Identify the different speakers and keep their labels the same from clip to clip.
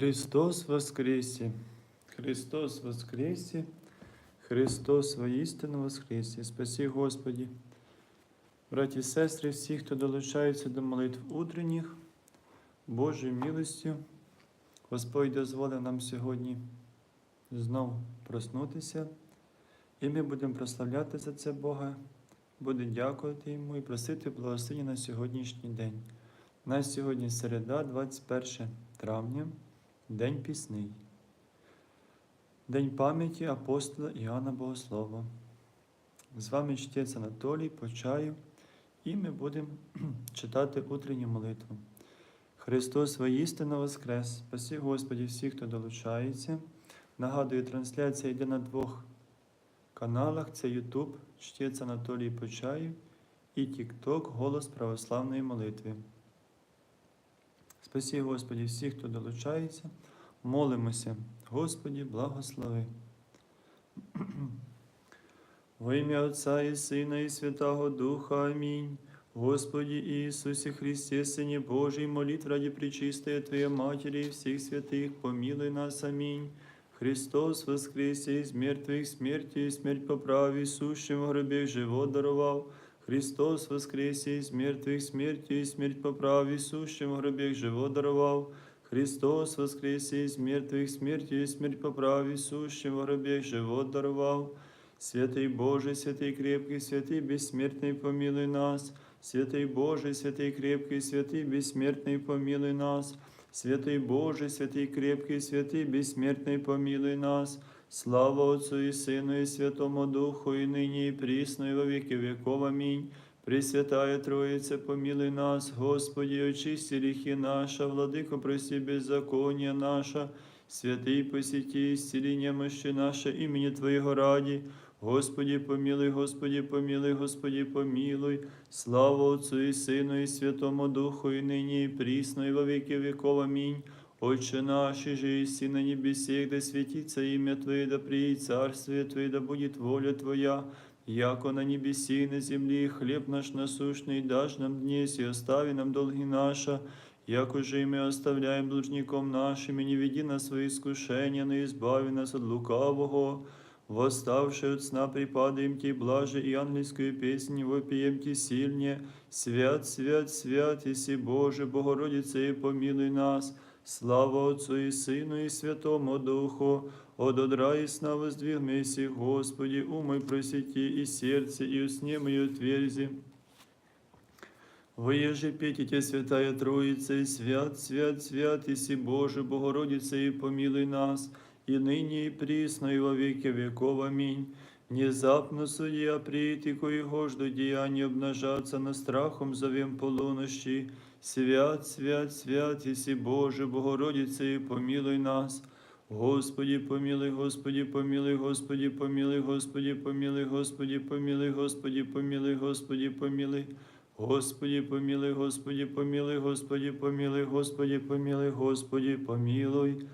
Speaker 1: Христос воскресе! Христос воскресе! Христос воістину воскресе! Спаси Господі! Браті і сестри, всі, хто долучається до молитв утренніх, Божою милостю, Господь дозволив нам сьогодні знов проснутися, і ми будемо прославляти за це Бога, будемо дякувати Йому і просити благословення на сьогоднішній день. У нас сьогодні середа, 21 травня, День пісний, День пам'яті апостола Іоанна Богослова. З вами чтець Анатолій Почаю, і ми будемо читати утренню молитву. Христос воістину Воскрес! Спасі Господі всіх, хто долучається. Нагадую, трансляція йде на двох каналах: це YouTube, чтець Анатолій Почаєв і TikTok Голос Православної молитви. Спасі Господі всіх, хто долучається. Молимося, Господі, благослови. Во ім'я Отця і Сина, і Святого Духа. Амінь. Господи Ісусі Христе, Сині Божий, молитв раді причистої Твоєї Матері і всіх святих, помилуй нас. Амінь. Христос воскресе из мертвых смерти и смерть поправ, и сущим в гробе живот даровал. Христос воскресе из мертвых смерти и смерть поправ, и сущим в гробе живот даровал. Христос воскресе из мертвых смерти и смерть поправ, и сущим в гробе живот даровал. Святый Божий, святый крепкий, святый бессмертный, помилуй нас. Святый Божий, святый крепкий, святый бессмертный, помилуй нас. Святый Божий, святый крепкий, святый бессмертный, помилуй нас. Слава Отцу и Сыну и Святому Духу, и ныне и присно, и во веки веков. Аминь. Пресвятая Троица, помилуй нас, Господи, очисти грехи наши, Владыко, прости беззаконие наше, святый посети, исцели немощи наше, имени Твоего ради. Господи, помилуй, Господи, помилуй, Господи, помилуй. Слава Отцу и Сыну и Святому Духу, и ныне и присно, и во веки веков. Аминь. Отче наш, же и на небесе, да светится имя Твое, да приедет царствие Твое, да будет воля Твоя, яко на небеси на земле, хлеб наш насущный дашь нам днесь, и остави нам долги наши, яко же и мы оставляем должником нашим, и не веди нас свои искушения, но избави нас от лукавого. Восставши от сна припадаем Ти, блаже и ангельскую песнь вопием Ти сильнее. Свят, свят, свят, Иси Боже, Богородице, и помилуй нас. Слава Отцу и Сыну и Святому Духу, от одра и сна воздвигмися, Господи, умой просети и сердце, и усне мою отверзи. Воеже петите, Святая Троица, и свят, свят, свят, Иси Боже, Богородице, и помилуй нас, и ныне, и присно, и во веки веков. Аминь. Внезапно судья прийти, коего жду деяния обнажаться на страхом зовем полунощи. Свят, свят, свят, Иси Боже, Богородице, и помилуй нас. Господи, помилуй, Господи, помилуй, Господи, помилуй, Господи, помилуй, Господи, помилуй, Господи, помилуй, Господи, помилуй. Господи, помилуй, Господи, помилуй, Господи, помилуй, Господи, помилуй, Господи, помилуй.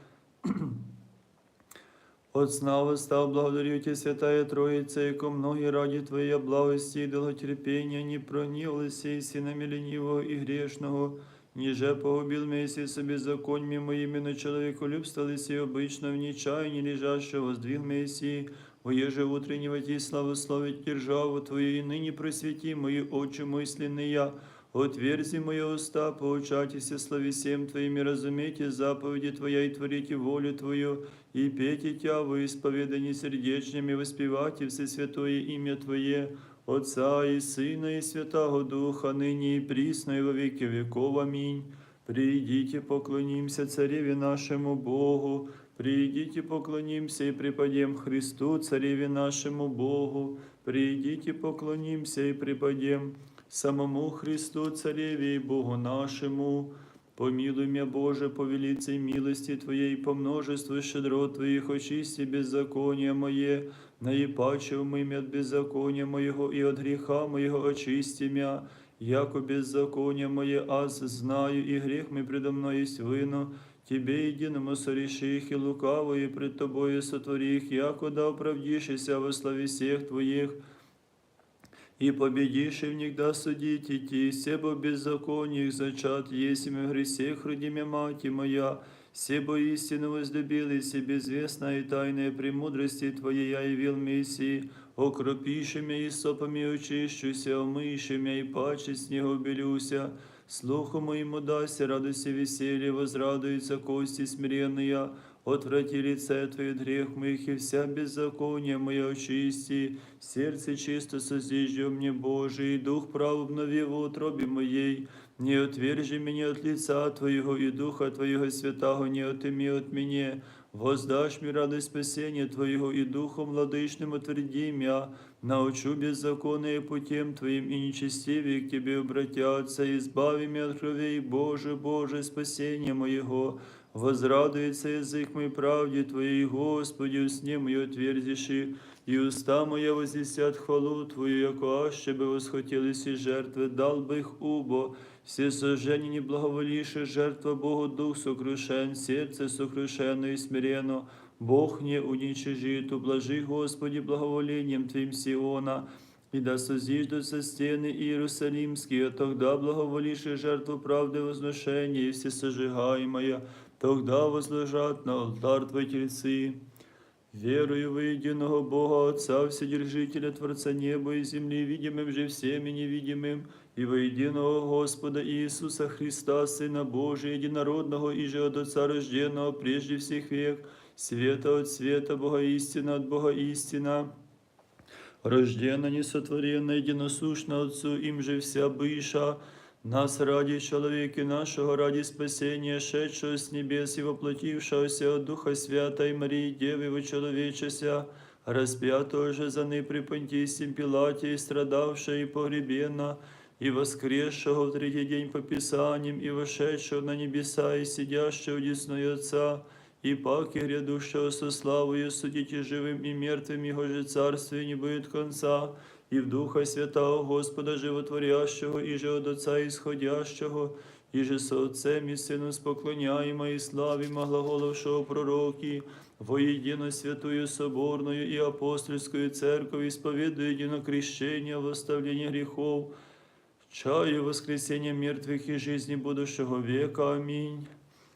Speaker 1: От сна восстав, благодарю Тебе, Святая Троица, яко многие ради Твоей благости и долготерпения не пронилися и синами ленивого и грешного, ниже погубил вместе со беззаконьями моими, но человеколюбство лиси обычно в нечаянии лежащего сдвиг Мессии, Воеже утреннего Ти славословить державу Твою, и ныне просвети мои очи мысленные, Отверзи мои уста, поучайтесь слави всем Твоими, разумейте заповеди Твоя и творите волю Твою, и пейте Тя во исповедании сердечными, воспевайте все святое имя Твое, Отца и Сына и Святого Духа, ныне и присно и во веки веков. Аминь. Придите, поклонимся Цареве нашему Богу, Придите, поклонимся и преподем Христу, Цареве нашему Богу. Придите, поклонимся и преподем самому Христу, Цареве и Богу нашему. Помилуй меня, Боже, по велицей милости Твоей, по множеству щедрот Твоих, очисти беззакония мое, наипаче умыми от беззакония моего и от греха моего очисти мя, яко беззаконие мое аз знаю, и грех мой предо мной есть вино, Тебе единому сореши их и лукаво, пред Тобою сотвори их, яко да оправдишься во славе всех Твоих, и победишь и внегда судить идти, себо беззакониях зачат, есмь в гресех, родимя мати моя, все бо истину возлюбил, и себе известна и тайная премудрости Твоей я явил Мессии, окропиши и сопами очищуся, омыши меня и паче снегу белюся, слуху моему дася, радости веселье, возрадуются кости смиренные, Отврати лице Твое от грех моих, и вся беззаконие мое очисти. Сердце чисто созижди мне, Божий, и дух прав обнови в утробе моей. Не отвержи меня от лица Твоего, и духа Твоего святого не отыми от меня. Воздашь мне радость спасения Твоего, и духом владычным утверди меня. Научу беззаконные путем Твоим, и нечестивые к Тебе обратятся. Избави меня от кровей, Боже, Боже, спасение моего. Возрадуется язык мой правде Твоей, Господи, усне мою отверзиши, и уста моя возвестят хвалу Твою, яко аще бы восхотелись и жертвы, дал бы их убо, все сожжения не благоволивши, жертва Богу дух сокрушен, сердце сокрушено и смиренно, Бог не уничижит, ублажи, Господи, благоволением Твоим Сиона, и да созиждутся стены Иерусалимские, тогда благоволишь жертву правды возношения и всесожигаемая, тогда возложат на алтарь Твой тельцы. Верую во единого Бога Отца, Вседержителя, Творца неба и земли, видимым же всем и невидимым, и во единого Господа Иисуса Христа, Сына Божия, единородного и же от Отца рожденного прежде всех век, света от света, Бога истина от Бога истина, рождена, несотворенна, единосущна Отцу, им же вся быша, нас ради человека нашего, ради спасения, шедшего с небес и воплотившегося от Духа Святой Марии, Девы вочеловечеся, распятого же за ней при Понтийском Пилате, и страдавшего и погребена, и воскресшего в третий день по Писаниям, и вошедшего на небеса, и сидящего десной Отца, и паки грядущего со славою судите живым и мертвым, Его же царствие не будет конца, и в Духа Святого Господа Животворящего, и же от Отца исходящего, и же со Отцем и Сыном споклоняемо и славимо глаголовшего пророки, воедино святую соборную и апостольскую церковь, исповедуя едино крещение, восставление грехов, чаю воскресения мертвых и жизни будущего века. Аминь.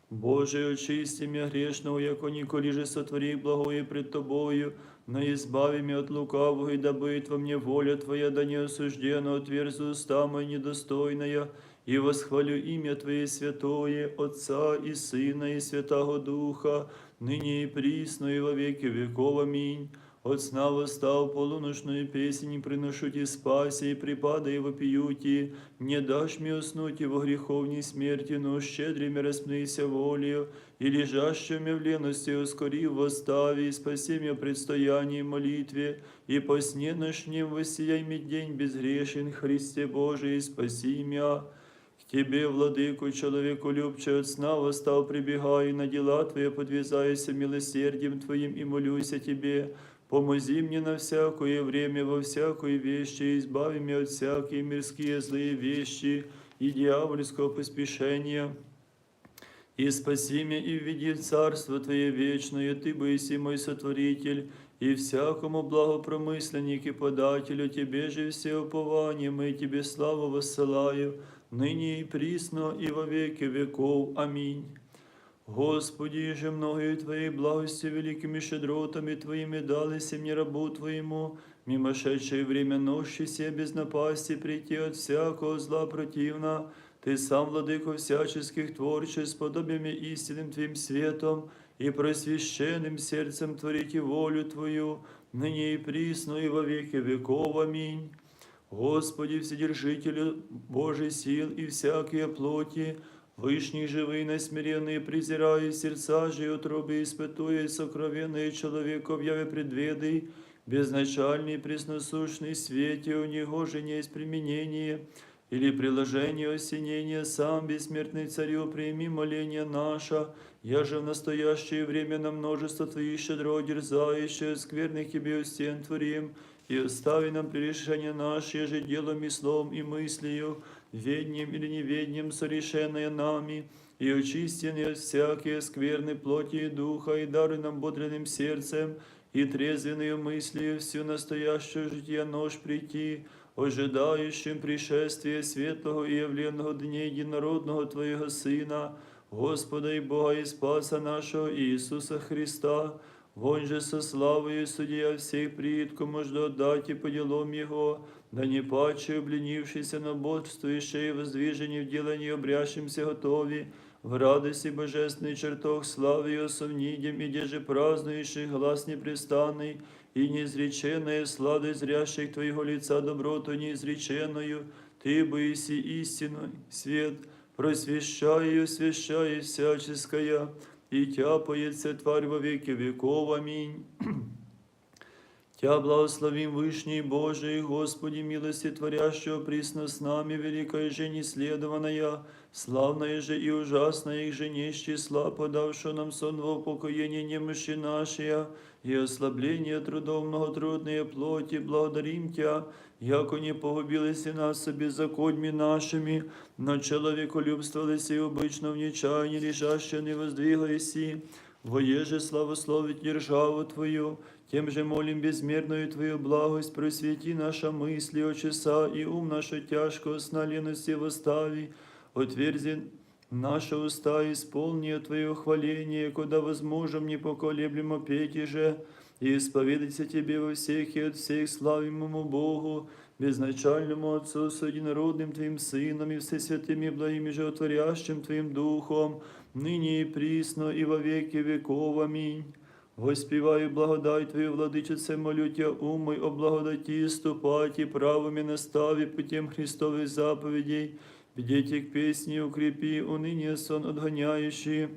Speaker 1: Боже, очисти меня грешного, яко николи же сотвори благое пред Тобою, но избави меня от лукавого, и да будет во мне воля Твоя, да не осуждена, отверзу уста мои недостойная, и восхвалю имя Твое святое, Отца и Сына и Святого Духа, ныне и присно, и во веки веков. Аминь. От сна восстав полуношную песнь, и приношу ти спаси, и припада и вопиюти, не дашь мне уснуть и во греховней смерти, но щедрыми распнися волею, и лежащими в лености ускори в восставе, и спаси меня предстоянии молитве, и по сне ночнем воссияй мне день безгрешен, Христе Божий, спаси меня. К Тебе, владыку, человеку любче от сна восстал, прибегай, на дела Твои подвязайся милосердием Твоим и молюся Тебе. Помози мне на всякое время, во всякой вещи, избави меня от всякие мирские злые вещи и дьявольского поспешения. И спаси меня и введи в Царство Твое вечное, Ты быси мой сотворитель, и всякому благопромысленник и подателю Тебе же все упования, мы Тебе славу воссылаю, ныне и присно, и во веки веков. Аминь. Господи, же многою Твоей благости великими щедротами Твоими дались мне рабу Твоему, мимошедшее время нощи все без напасти прийти от всякого зла противна, Ты сам, владыко всяческих творчеств, подобиями истинным Твоим светом и просвященным сердцем творите волю Твою, ныне и присно, и во веки веков. Аминь. Господи, Вседержителю Божий сил и всякие плоти, Вышний живый, насмиренный, презирая сердца же и утробы, испытуя сокровенные человеков, яве предведы, безначальный, пресносущный свете, у него же не есть применение, или приложение осенения, сам, бессмертный царю, прими моление наше, я же в настоящее время на множество Твоих щедро дерзающих, скверных Тебе стен творим, и остави нам прегрешение наше, же делом и словом и мыслью, веднем или неведнем сорешенное нами, и очистенные от всякие скверны плоти и духа, и даруй нам бодренным сердцем, и трезвенную мыслью всю настоящую житие нож прийти, ожидающим пришествия светлого и явленного дня единородного Твоего Сына, Господа і Бога і Спаса нашого Ісуса Христа, Вон же со славою судья всех предков можно отдать и по делам Его, да не паче, обленившийся на бодствующее и воздвижение в делании обрящимся готови, в радости божественный чертог славы Его совнидем, и деже празднующий глаз непрестанный, и неизреченная сладость зрящих Твоего лица доброту неизреченную, Ты боиси истину, свет, просвещай и освящай всяческая, и тяпается тварь во веки веков. Аминь. Тя благословим Вышний Божий, Господи, милости творящего присно с нами, великая же неследованная, славная же и ужасная их же не из числа, подавшего нам сон во упокоение немощи нашей, и ослабление трудов многотрудные плоти, благодарим Тя, яко не погубились и нас беззаконьми нашими, но человеколюбствовались и обычно в нечаянии лежаще не воздвиглайся, Воеже славословить державу Твою, тем же молим безмерную Твою благость, просвети наша мысли, очеса и ум нашу тяжкого сна лености восстави, отверзи наши уста, исполни Твое хваление, куда возможем непоколеблемо петь же, и исповедайся Тебе во всех и от всех славимому Богу, безначальному Отцу с единородным Твоим Сыном и всесвятым и благим и животворящим Твоим Духом, ныне и присно и во веки веков. Аминь. Воспіваю благодать Твою, владичице, молю Тя, ум мой, о благодаті ступать и правыми настави путем Христовых заповедей, Бдите к песне укрепи, уныние сон отгоняющий.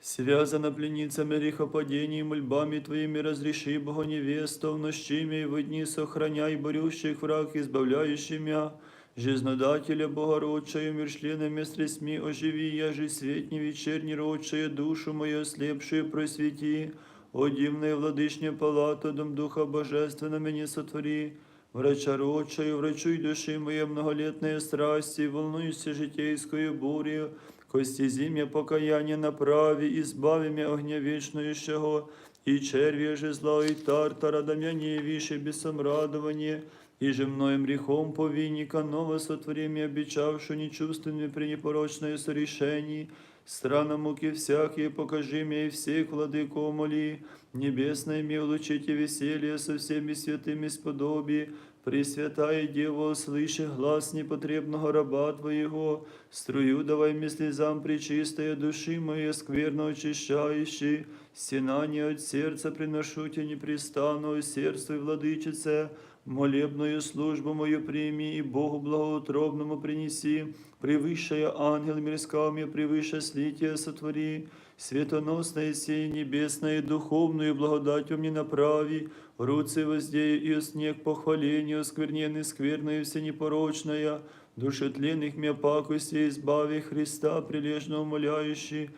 Speaker 1: Связана пленницами грехопадений, мольбами Твоими разреши, Бога невестов, нощими и в дни сохраняй борющих враг, избавляющий мя, Жизнодателя Богородчая, умершленными средствами оживи, я же свет не вечерний родшая, душу мою ослепшую просвети, о дивная владычня палата, дом Духа Божественного меня сотвори, врача родшаю, врачуй души моей многолетные страсти, волнуйся житейскую бурью, кости зимя покаяние направи, избави меня огня вечнующего, и червя же зла и тартара, да меня не више бесом радование, и же многим грехом повинника, ново сотвори меня, обещавшу нечувственными при непорочное сорешении, Страна муки всякие, покажи мне и всех, владыко, моли, небесное мне улучите веселье со всеми святыми сподоби, Пресвятая Дева, слыши глаз непотребного раба Твоего, струю давай мне слезам причистая души моей, скверно очищающей, стенание от сердца приношу Тебе непрестанно, сердце владычице, молебную службу мою прими и Богу благоутробному принеси, превыше ангел мирского мне, превыше слития сотвори, светоносное сей небесное, духовную благодатью мне направи, руцы воздею и снег похвалению, скверненный, скверную, всенепорочная, душетленных меня пакости избави Христа, прилежно умоляющий,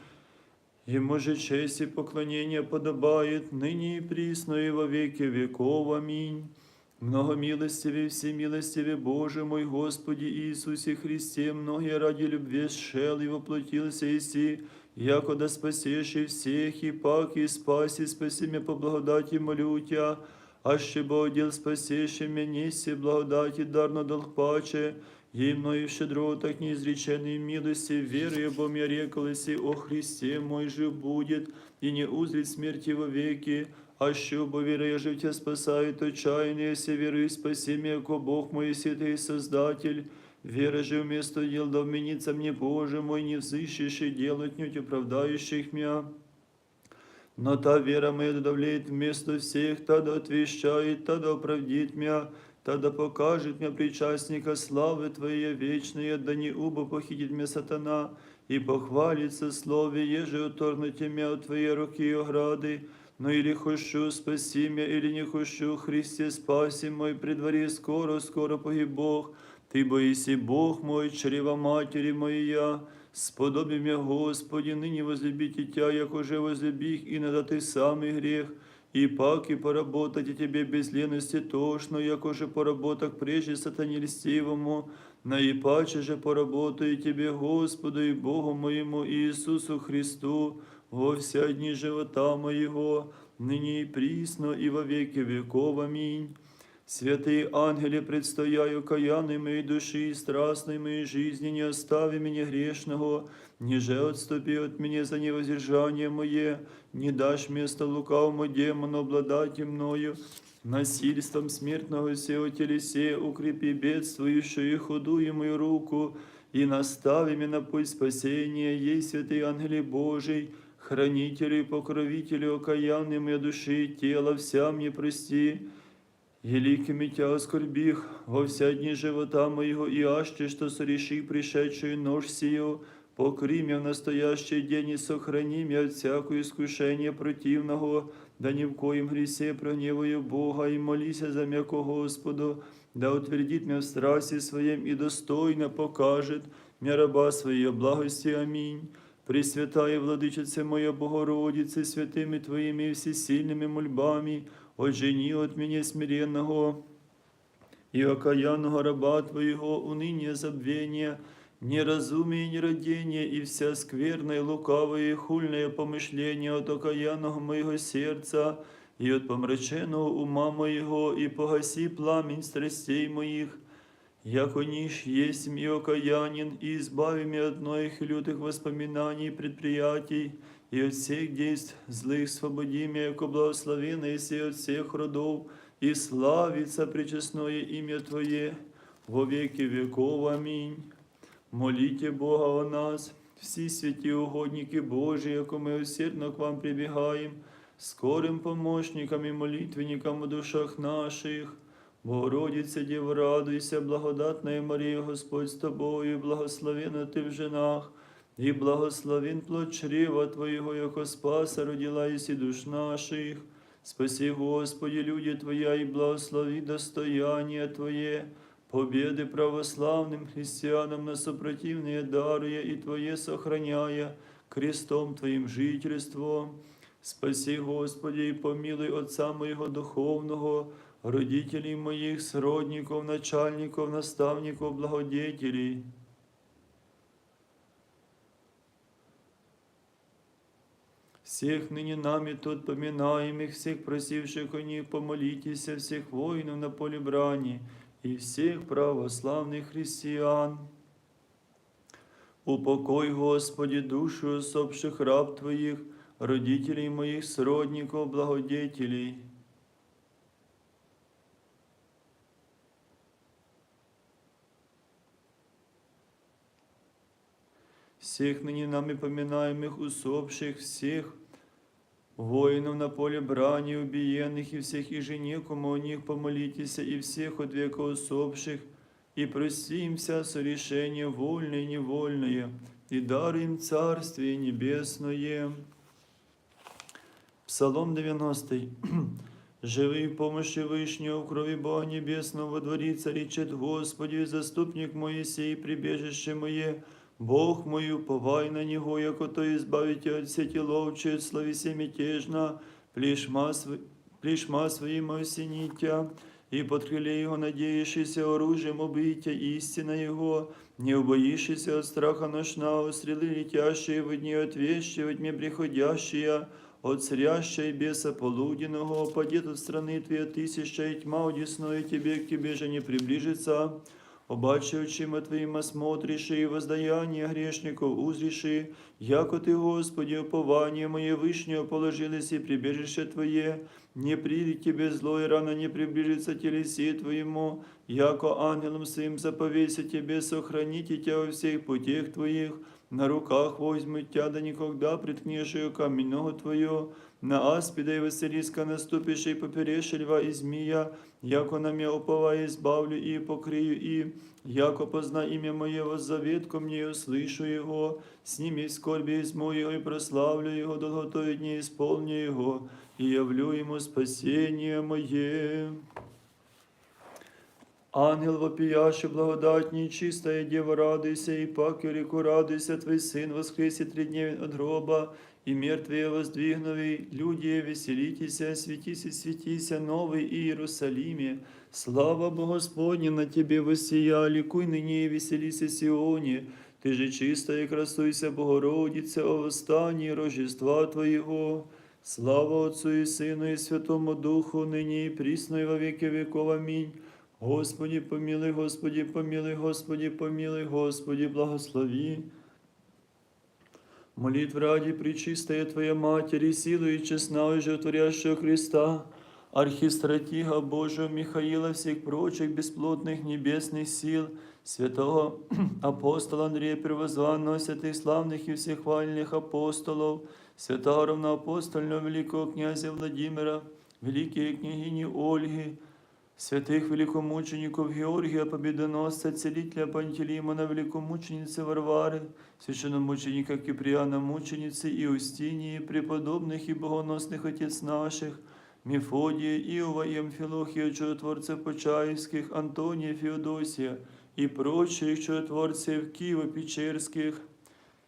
Speaker 1: Ему же честь и поклонение подобает, ныне и присно и во веки веков. Аминь. Многомилостивый, всемилостивый Боже мой Господи Иисусе Христе, многие ради любви сшел и воплотился Иси, якода спасеши всех, и пак и спаси, спаси меня по благодати молю Тя, аще Богдел спасеши меня, неси благодати дарно долг паче, Ей мною щедротах неизреченной милости, верою бо мне реколеси о Христе мой жив будет, и не узрит смерти во веки, а що бо віра я жив тебя спасает отчаяние, се веры спаси меня, ко Бог мой святый Создатель. Вера же вместо дел да вменится мне, Боже мой, не взыщешь и делать нють оправдающих меня. Но та вера моя давлеет вместо всех, та да отвещает, та да оправдит меня, та да покажет мне причастника славы Твоей вечной, да не убо похитит меня сатана, и похвалится слове, еже уторнуть меня от Твоей руки и ограды, но или хочу спаси меня, или не хочу, Христе спаси мой, при дворе скоро, скоро погиб Бог, Ты боиси Бог мой, чрева матери моя, сподоби меня, Господи, ныне возлюбите Тя, як уже возлюбих, и надо Ты самый грех, и пак и поработать и Тебе без лености тошно, як уже поработок прежде сатане льстивому, наипаче же поработаю Тебе, Господу и Богу моему Иисусу Христу, во вся дни живота моего, ныне и присно, и во веки веков. Аминь. Святые ангели, предстояю каянной моей души и страстной моей жизни, не остави меня грешного, ниже отступи от меня за невоздержание мое, не дашь место лукавому демону обладать мною, насильством смертного сего телесе укрепи бедствующую и худую мою руку, и настави меня на путь спасения, ей святые ангели Божий, хранителю и покровителю окаянной моей души, и тела вся мне прости, Великими тя оскорбих во вся дни живота моего, и аще, что сореши пришедшую нож сию, покри меня в настоящий день и сохрани меня от всякого искушения противного, да ни в коем гресе прогневаю Бога, и молися за мяко Господу, да утвердит меня в страсти своем и достойно покажет мне раба своей благости. Аминь. Пресвятая Владычице моя Богородице, святими Твоими и всесильными мольбами, Отжени от меня смиренного и окаянного раба Твоего, уныние, забвение, неразумие, нерадение и вся скверное, лукавое и хульное помышление от окаянного моего сердца и от помраченного ума моего, и погаси пламень страстей моих, яко ниш есть и окаянен, и избави меня от многих лютых воспоминаний и предприятий, и от всех действ злых свободи меня, яко благословенно если от всех родов, и славится пречестное имя Твое во веки веков. Аминь. Молите Бога о нас, всі святі угодники Божі, яко ми усердно к вам прибігаємо, скорим помощникам і молитвенникам у душах наших. Богородице, Діво, радуйся, благодатная Марія, Господь з тобою, благословена ти в женах, і благословен плод чрева Твоєго, яко спаса родила єсі душ наших. Спаси, Господи, люди Твоя, и благослови достояние Твое, победы православным христианам на сопротивные даруя и Твое сохраняя, крестом Твоим жительством. Спаси, Господи, и помилуй Отца моего духовного, родителей моих, сродников, начальников, наставников, благодетелей. Всех ныне нами тут поминаемых, всех просивших о них, помолитесь, всех воинов на поле брани и всех православных христиан. Упокой, Господи, душу усопших раб Твоих, родителей моих, сродников, благодетелей. всех ныне нами поминаемых усопших, всех воинов на поле брани, убиенных, и всех и жене, кому о них помолитесь, и всех от века усопших, и прости им вся сорешение вольное и невольное, и даруй им Царствие Небесное. Псалом 90. Живи в помощи Вышнего, в крови Бога Небесного, во дворица речет Господи, заступник Моисей, прибежище мое, Бог мою, повай на Него, яко то избавите от сети ловче, славися мятежно, плешма, св... плешма своим осенитя, и под крыле Его надеющийся оружием убития, истина Его, не убоишься от страха ношного, стрелы летящие в дни отвещи, во тьме приходящие, от царящей беса полуденного, падет от страны Твоя тысяча, и тьма удесную Тебе, к Тебе же не приближится, Обаче очима Твоїми смотриши, і воздаяння грешников узріши, яко Ти, Господи, упование моє вишнее положилось и прибежище Твое, не прийде Тебе зло, и рано не приближится телеси Твоему, яко ангелом своим заповеся Тебе сохраните Тебя во всех путях Твоих, на руках возьмут Тя, да никогда приткнешь ее камень ногу Твою, на аспида и Василиска наступишь и поперешь льва и змея, яко на меня уповая избавлю и покрию и, яко позна имя Моего завет ко мне, услышу Его, сними скорби из моего и прославлю Его, долготой дни исполню Его, и явлю Ему спасение Мое. Ангел вопиящий, благодатней, чистая Дева, радуйся, и пак реку радуйся, Твой Сын воскресе три дня от гроба, и мертвые воздвигновей, люди, веселитесь, светись, светися, новый Иерусалиме. Слава Богу Господня на Тебе воссия, ликуй ныне и веселися Сионе. Ты же чистая, красуйся, Богородице, о восстании Рождества Твоего. Слава Отцу і Сину, і Святому Духу, нині і прісно, і во віки віков. Амінь. Господі помілий, Господі помілий, Господі помілий, Господі благослови. Молитв ради причистая Твоя Матери, силу и честного и животворящего Христа, архистратига Божия Михаила, всех прочих бесплотных небесных сил, святого апостола Андрея Первозванного, святых славных и всех хвальных апостолов, святого равноапостольного великого князя Владимира, великой княгини Ольги, святых великомучеников Георгия Победоносца, целителя Пантелеймона, великомученицы Варвары, священномученика Киприана, мученицы Иустинии, преподобных и богоносных отец наших, Мефодия, Иова и Амфилохия, чудотворцев Почаевских, Антония, Феодосия и прочих чудотворцев Киево-Печерских,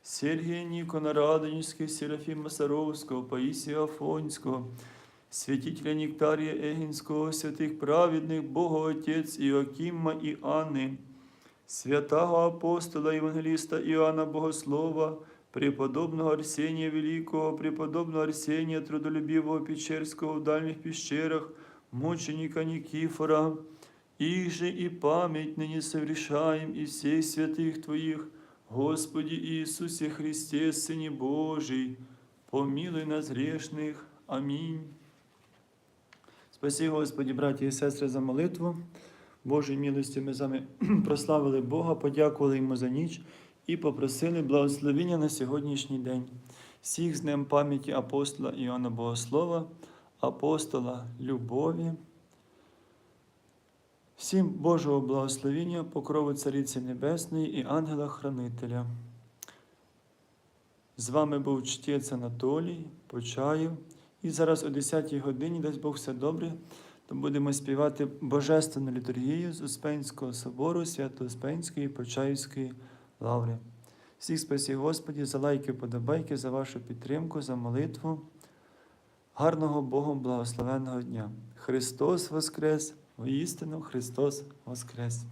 Speaker 1: Сергия Никона Радонежских, Серафима Саровского, Паисия Афонского, святителя Нектария Егинского, святых праведных, Бога Отець Іоакима і Анни, святого апостола Євангеліста Іоанна Богослова, преподобного Арсенія Великого, преподобного Арсенія Трудолюбивого Печерського в дальних пещерах, мученика Никифора, их же и память ныне совершаем и всех святых Твоих, Господи Иисусе Христе, Сыне Божий, помилуй нас грешных. Амінь. Спасі, Господі, браті і сестри, за молитву. Божою милостю ми з вами прославили Бога, подякували йому за ніч і попросили благословення на сьогоднішній день. Всіх з Днем пам'яті апостола Іоанна Богослова, апостола любові. Всім Божого благословення, покрову Цариці Небесної і ангела-хранителя. З вами був чтець Анатолій, Почаєв. І зараз о 10-й годині, дасть Бог все добре, то будемо співати Божественну літургію з Успенського собору Свято-Успенської Почаївської лаври. Всіх спасі Господі за лайки, подобайки, за вашу підтримку, за молитву. Гарного Богом благословенного дня! Христос Воскрес! Воістину Христос Воскрес!